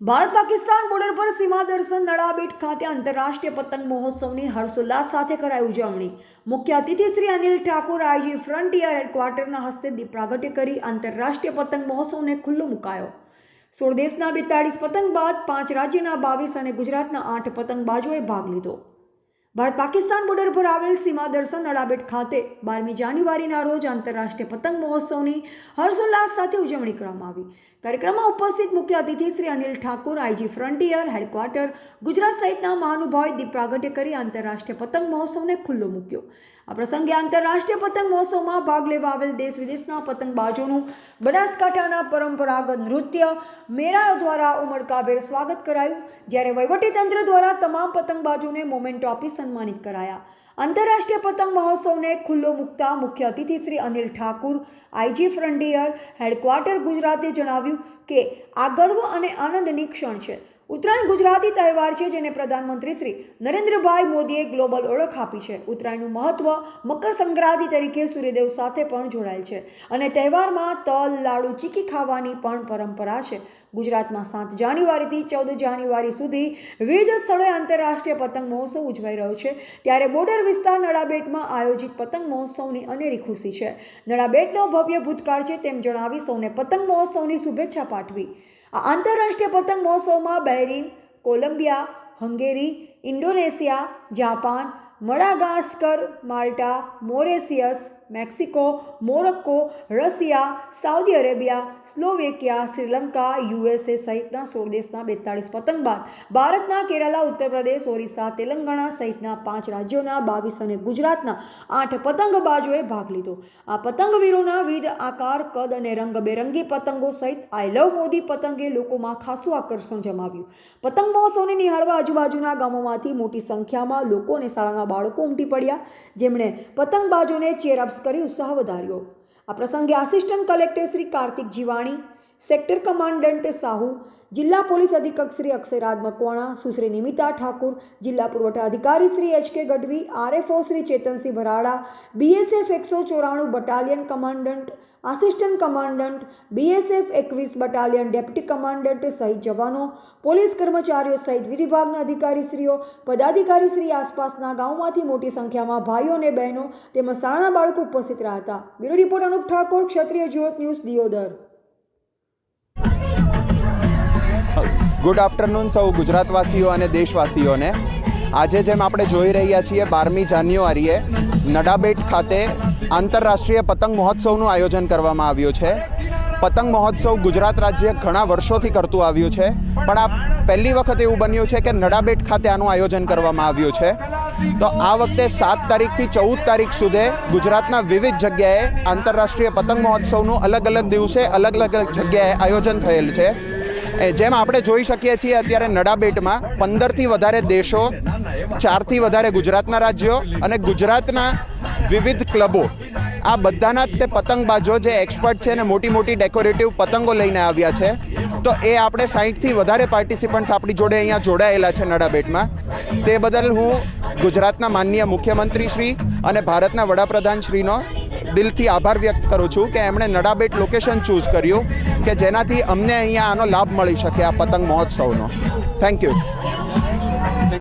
Bharat Pakistan border પર સીમા દર્શન નડાબેટ ખાતે આંતરરાષ્ટ્રીય પતંગ મહોત્સવની હર્ષોલ્લાસ સાથે કરાઈ ઉજવણી. મુખ્ય અતિથિ શ્રી અનિલ ઠાકોર આઈજી ફ્રન્ટિયર હેડક્વાર્ટરના હસ્તે દીપ પ્રાગટ્ય કરી આંતરરાષ્ટ્રીય પતંગ મહોત્સવને ખુલ્લો મુકાયો. સોળ દેશના બેતાળીસ પતંગ બાદ પાંચ રાજ્યના બાવીસ અને ગુજરાતના આઠ પતંગબાજોએ ભાગ લીધો. ભારત પાકિસ્તાન બોર્ડર પર આવેલ સીમા દર્શન નડાબેટ ખાતે બારમી જાન્યુઆરીના રોજ આંતરરાષ્ટ્રીય પતંગ મહોત્સવની હર્ષોલ્લાસ સાથે ઉજવણી કરવામાં આવી. કાર્યક્રમમાં ઉપસ્થિત મુખ્ય અતિથિ Shri Anil Thakur, IG frontier, headquarter, Gujarat સહિતના મહાનુભાવે દીપ પ્રાગટ્ય કરી આંતરરાષ્ટ્રીય પતંગ મહોત્સવને ખુલ્લો મૂક્યો. આ પ્રસંગે આંતરરાષ્ટ્રીય પતંગ મહોત્સવમાં ભાગ લેવા આવેલ દેશ વિદેશના પતંગબાજોનું બનાસકાંઠાના પરંપરાગત નૃત્ય મેળાઓ દ્વારા ઉમળકાભેર સ્વાગત કરાયું. જ્યારે વહીવટીતંત્ર દ્વારા તમામ પતંગબાજોને મોમેન્ટો આપી સન્માનિત કરાયા. આંતરરાષ્ટ્રીય પતંગ મહોત્સવને ખુલ્લો મૂકતા મુખ્ય અતિથિ Shri Anil Thakur IG frontier headquarter ગુજરાતે જણાવ્યું કે આ ગર્વ અને આનંદની ક્ષણ છે. ઉત્તરાયણ ગુજરાતી તહેવાર છે જેને પ્રધાનમંત્રી શ્રી નરેન્દ્રભાઈ મોદીએ ગ્લોબલ ઓળખ આપી છે. ઉત્તરાયણનું મહત્વ મકર સંક્રાંતિ તરીકે સૂર્યદેવ સાથે પણ જોડાયેલ છે અને તહેવારમાં તલ, લાડુ, ચીકી ખાવાની પણ પરંપરા છે. ગુજરાતમાં સાત જાન્યુઆરીથી ચૌદ જાન્યુઆરી સુધી વિવિધ સ્થળોએ આંતરરાષ્ટ્રીય પતંગ મહોત્સવ ઉજવાઈ રહ્યો છે. ત્યારે બોર્ડર વિસ્તાર નડાબેટમાં આયોજિત પતંગ મહોત્સવની અનેરી ખુશી છે. નડાબેટનો ભવ્ય ભૂતકાળ છે તેમ જણાવી સૌને પતંગ મહોત્સવની શુભેચ્છા પાઠવી. આ આંતરરાષ્ટ્રીય પતંગ મહોત્સવમાં Bahrain Colombia Hungary Indonesia Japan Madagascar Malta Mauritius Mexico, Morocco, Russia, Saudi Arabia, Slovakia, Sri Lanka, USA સહિતના સોળ દેશના બેતાળીસ પતંગ બાદ ભારતના કેરાલા, ઉત્તર પ્રદેશ, ઓરિસ્સા, તેલંગાણા સહિતના પાંચ રાજ્યોના બાવીસ અને ગુજરાતના આઠ પતંગબાજોએ ભાગ લીધો. આ પતંગવીરોના વિવિધ આકાર, કદ અને રંગબેરંગી પતંગો સહિત આઈ લવ મોદી પતંગે લોકોમાં ખાસું આકર્ષણ જમાવ્યું. પતંગ મહોત્સવને નિહાળવા આજુબાજુના ગામોમાંથી મોટી સંખ્યામાં લોકો અને શાળાના બાળકો ઉમટી પડ્યા. જેમણે પતંગબાજોને ચેરઅપ્સ કરી ઉત્સાહ વધાર્યો. આ પ્રસંગે assistant collector Shri Kartik Jivani sector commandant Sahu, જિલ્લા પોલીસ અધિક્ષક શ્રી અક્ષયરાજ મકવાણા, સુશ્રી નિમિતા ઠાકુર, જિલ્લા પુરવઠા અધિકારી Shri H K Gadhvi, RFO Shri Chetansinh Bharada, BSF એકસો ચોરાણું battalion commandant, assistant commandant, BSF એકવીસ બટાલિયન ડેપ્યુટી કમાન્ડન્ટ સહિત જવાનો, પોલીસ કર્મચારીઓ સહિત વિભાગના અધિકારીશ્રીઓ પદાધિકારીશ્રી આસપાસના ગામોમાંથી મોટી સંખ્યામાં ભાઈઓ અને બહેનો તેમજ શાળાના બાળકો ઉપસ્થિત રહ્યા હતા. Bureau report Anup Thakor, Kshatriya Jyot news Deodar. Good afternoon સૌ ગુજરાતવાસીઓ અને દેશવાસીઓને. આજે જેમ આપણે જોઈ રહ્યા છીએ, બારમી જાન્યુઆરીએ નડાબેટ ખાતે આંતરરાષ્ટ્રીય પતંગ મહોત્સવનું આયોજન કરવામાં આવ્યું છે. પતંગ મહોત્સવ ગુજરાત રાજ્ય ઘણા વર્ષોથી કરતું આવ્યું છે, પણ આ પહેલી વખત એવું બન્યું છે કે નડાબેટ ખાતે આનું આયોજન કરવામાં આવ્યું છે. તો આ વખતે સાત તારીખથી ચૌદ તારીખ સુધી ગુજરાતના વિવિધ જગ્યાએ આંતરરાષ્ટ્રીય પતંગ મહોત્સવનું અલગ અલગ દિવસે અલગ અલગ જગ્યાએ આયોજન થયેલ છે. જેમ આપણે જોઈ શકીએ છીએ અત્યારે નડાબેટમાં પંદરથી વધારે દેશો, ચારથી વધારે ગુજરાતના રાજ્યો અને ગુજરાતના વિવિધ ક્લબો. આ બધાના જ તે પતંગબાજો જે એક્સપર્ટ છે ને મોટી મોટી ડેકોરેટિવ પતંગો લઈને આવ્યા છે. તો એ આપણે સાહીઠથી વધારે પાર્ટિસિપન્ટ્સ આપણી જોડે અહીંયા જોડાયેલા છે નડાબેટમાં. તે બદલ હું ગુજરાતના માનનીય મુખ્યમંત્રી શ્રી અને ભારતના વડાપ્રધાન શ્રીનો દિલથી આભાર વ્યક્ત કરું છું કે એમણે નડાબેટ લોકેશન ચૂઝ કર્યું કે જેનાથી અમને અહીંયા આનો લાભ મળી શકે આ પતંગ મહોત્સવનો. Thank you